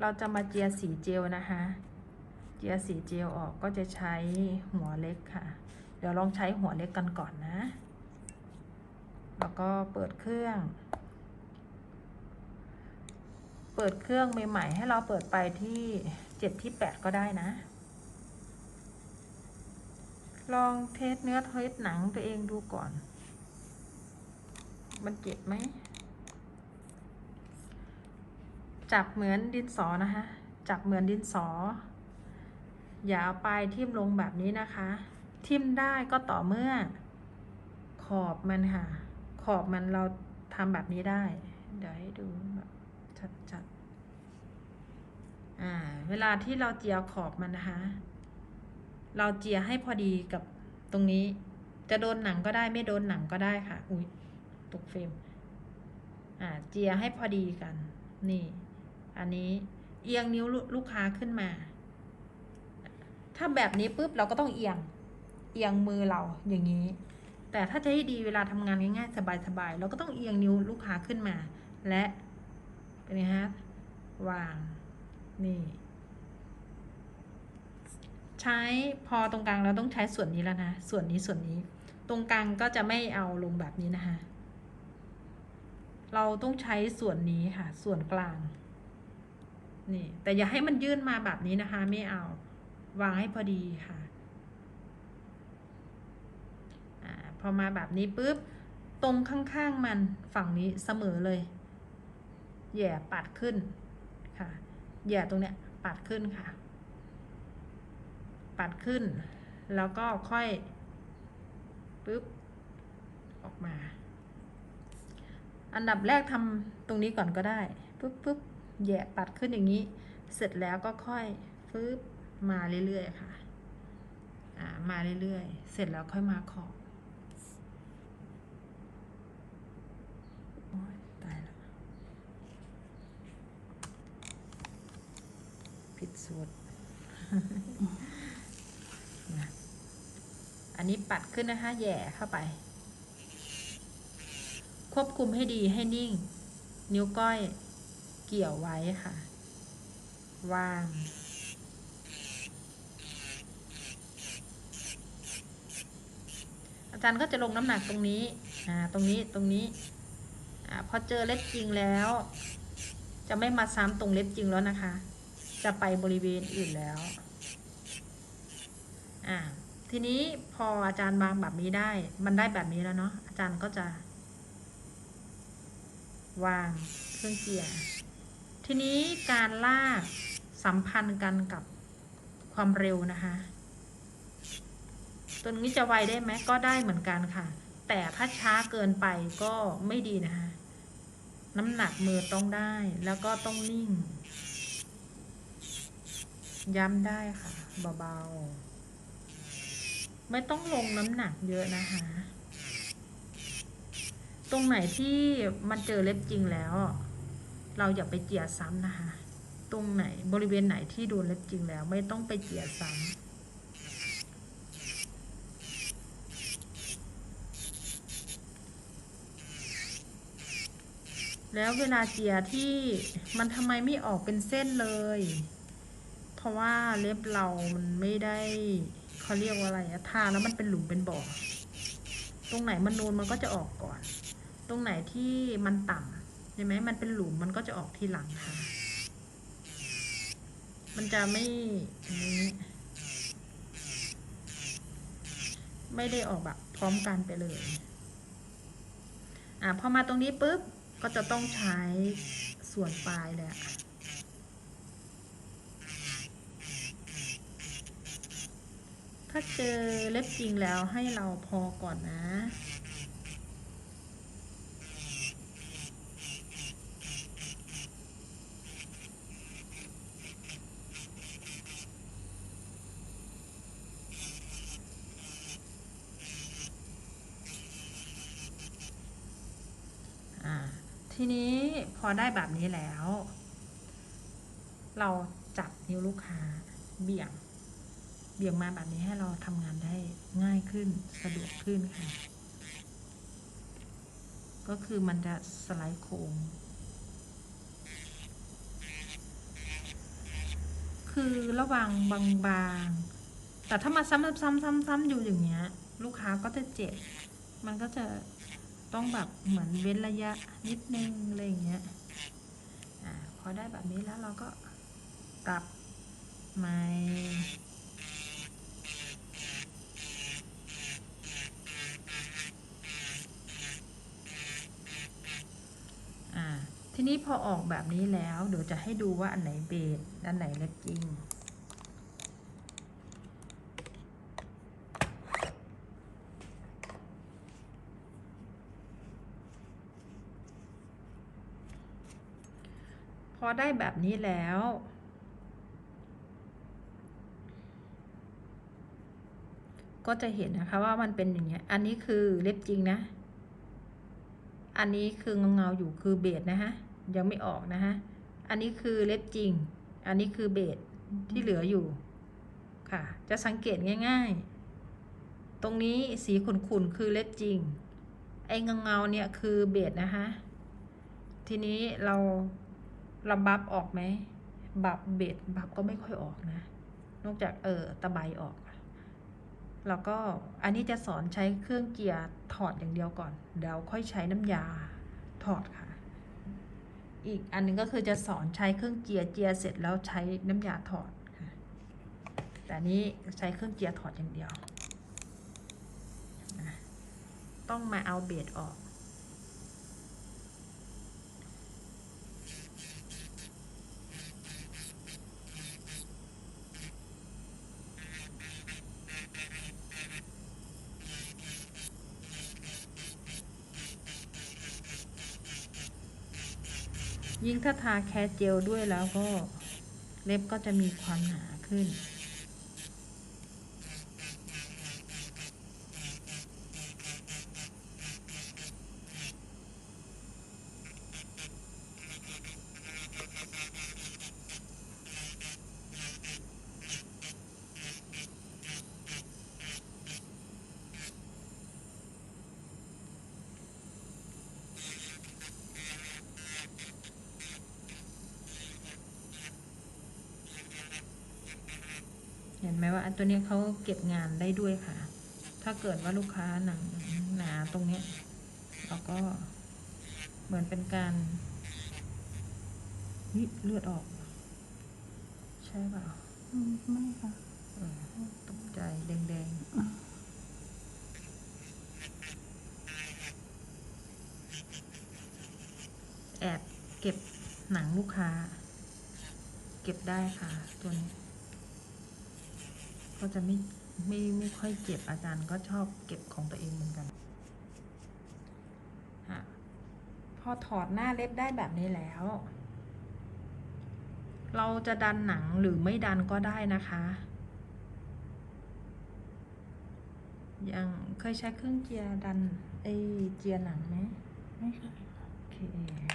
เราจะมาเจียสีเจลนะคะ เจียสีเจลออกก็จะใช้หัวเล็กค่ะ เดี๋ยวลองใช้หัวเล็กกันก่อนนะ แล้วก็เปิดเครื่อง เปิดเครื่องใหม่ๆให้เราเปิดไปที่เจ็ดที่แปดก็ได้นะ ลองเทสเนื้อเทสหนังตัวเองดูก่อน มันเจ็บไหม จับเหมือนดินสอนะคะ จับเหมือนดินสอ อย่าเอาปลายทิ่มลงแบบนี้นะคะ ทิ่มได้ก็ต่อเมื่อ ขอบมันค่ะ ขอบมันเราทำแบบนี้ได้ เดี๋ยวให้ดูแบบชัดๆอ่า เวลาที่เราเจียขอบมันนะคะ เราเจียให้พอดีกับตรงนี้ จะโดนหนังก็ได้ไม่โดนหนังก็ได้ค่ะ อุ้ยตกเฟรมอ่า เจียให้พอดีกัน นี่ อันนี้เอียงนิ้วลูลกค้าขึ้นมา ถ้าแบบนี้ปุ๊บเราก็ต้องเอียง เอียงมือเราอย่างนี้ แต่ถ้าจะให้ดีเวลาทำงานง่ายๆสบายๆเราก็ต้องเอียงนิ้วลูกค้าขึ้นมา และเป็นไงฮะวางนี่ ใช้พอตรงกลางเราต้องใช้ส่วนนี้แล้วนะส่วนนี้ส่วนนี้ ตรงกลางก็จะไม่เอาลงแบบนี้นะคะเราต้องใช้ส่วนนี้ค่ะ ส่วนกลาง นี่แต่อย่าให้มันยื่นมาแบบนี้นะคะ ไม่เอา วางให้พอดีค่ะอพอมาแบบนี้ปุ๊บ ตรงข้างๆมันฝั่งนี้เสมอเลย แย่ปัดขึ้นค่ะ แย่ตรงเนี้ยปัดขึ้นค่ะ ปัดขึ้น แล้วก็ค่อยปุ๊บออกมา อันดับแรกทำตรงนี้ก่อนก็ได้ปุ๊บปุ๊บ แย่ปัดขึ้นอย่างนี้ เสร็จแล้วก็ค่อยฟืบมาเรื่อยๆค่ะอ่ามาเรื่อยๆ เสร็จแล้วค่อยมาขอบตายแล้วผิดสูตรอันนี้ปัดขึ้นนะคะแย่เข้าไป ควบคุมให้ดีให้นิ่ง นิ้วก้อย เกี่ยวไว้ค่ะ วาง อาจารย์ก็จะลงน้ำหนักตรงนี้ อ่า ตรงนี้ ตรงนี้ อ่า พอเจอเล็บจริงแล้ว จะไม่มาซ้ำตรงเล็บจริงแล้วนะคะ จะไปบริเวณอื่นแล้ว อ่า ทีนี้พออาจารย์วางแบบนี้ได้ มันได้แบบนี้แล้วเนาะ อาจารย์ก็จะวางเครื่องเจียร์ ทีนี้การลากสัมพันธ์กันกับความเร็วนะคะ ตัวนี้จะไวได้ไหมก็ได้เหมือนกันค่ะ แต่ถ้าช้าเกินไปก็ไม่ดีนะคะ น้ำหนักมือต้องได้แล้วก็ต้องนิ่ง ย้ำได้ค่ะเบาๆ ไม่ต้องลงน้ำหนักเยอะนะคะ ตรงไหนที่มันเจอเล็บจริงแล้ว เราอย่าไปเจียซ้ำนะคะ ตรงไหนบริเวณไหนที่โดนเล็บจริงแล้ว ไม่ต้องไปเจียซ้ำแล้วเวลาเจียที่มันทำไมไม่ออกเป็นเส้นเลย เพราะว่าเล็บเรามันไม่ได้เขาเรียกว่าอะไรอะทาแล้วมันเป็นหลุมเป็นบ่อ ตรงไหนมันนูนมันก็จะออกก่อน ตรงไหนที่มันต่ำ ใช่ไหมมันเป็นหลุมมันก็จะออกทีหลังค่ะ มันจะไม่ไม่ได้ออกแบบพร้อมกันไปเลย อะพอมาตรงนี้ปุ๊บก็จะต้องใช้ส่วนปลายเลยอะถ้าเจอเล็บจริงแล้วให้เราพอก่อนนะ ทีนี้พอได้แบบนี้แล้ว เราจับนิ้วลูกค้าเบี่ยง เบี่ยงมาแบบนี้ให้เราทำงานได้ง่ายขึ้นสะดวกขึ้นค่ะ ก็คือมันจะสไลด์โค้งคือระวังบางๆ แต่ถ้ามาซ้ำๆซ้ำๆๆอยู่อย่างเงี้ย ลูกค้าก็จะเจ็บ มันก็จะ ต้องแบบเหมือนเว้นระยะนิดนึงอะไรอย่างเงี้ยอ่าพอได้แบบนี้แล้วเราก็ปรับใหม่อ่าทีนี้พอออกแบบนี้แล้วเดี๋ยวจะให้ดูว่าอันไหนเบสอันไหนเล็บจริง พอได้แบบนี้แล้ว ก็จะเห็นนะคะว่ามันเป็นอย่างเงี้ย อันนี้คือเล็บจริงนะ อันนี้คือเงาเงาๆอยู่คือเบสนะฮะ ยังไม่ออกนะฮะ อันนี้คือเล็บจริง อันนี้คือเบสที่เหลืออยู่ค่ะ จะสังเกตง่าย ๆ ตรงนี้สีขุ่นๆคือเล็บจริง ไอ้เงาเงาๆเนี่ยคือเบสนะคะทีนี้เรา ราบับออกไหม บับเบสบับก็ไม่ค่อยออกนะ นอกจากเออตะไบออก แล้วก็อันนี้จะสอนใช้เครื่องเจียร์ถอดอย่างเดียวก่อน เดี๋ยวค่อยใช้น้ำยาถอดค่ะ อีกอันหนึงก็คือจะสอนใช้เครื่องเจียร์เจียร์เสร็จแล้วใช้น้ำยาถอดค่ะ แต่นี้ใช้เครื่องเจียร์ถอดอย่างเดียว ต้องมาเอาเบสออก ยิ่งถ้าทาแคสเจลด้วยแล้วก็เล็บก็จะมีความหนาขึ้น นไหมว่าอันตัวเนี้ยเขาเก็บงานได้ด้วยค่ะ ถ้าเกิดว่าลูกค้าหนังหนาตรงเนี้ยเราก็เหมือนเป็นการวิเลือดออก ใช่เปล่าอืมไม่ค่ะเออตกใจแดงๆแอบเก็บหนังลูกค้า เก็บได้ค่ะ ตัวนี้ ก็จะไม่ไม่ไม่ค่อยเจ็บอาจารย์ก็ชอบเก็บของตัวเองเหมือนกันฮะพอถอดหน้าเล็บได้แบบนี้แล้ว เราจะดันหนังหรือไม่ดันก็ได้นะคะยังเคยใช้เครื่องเจียร์ดันไอเจียร์หนังไหมไม่เคยค่ะโอเค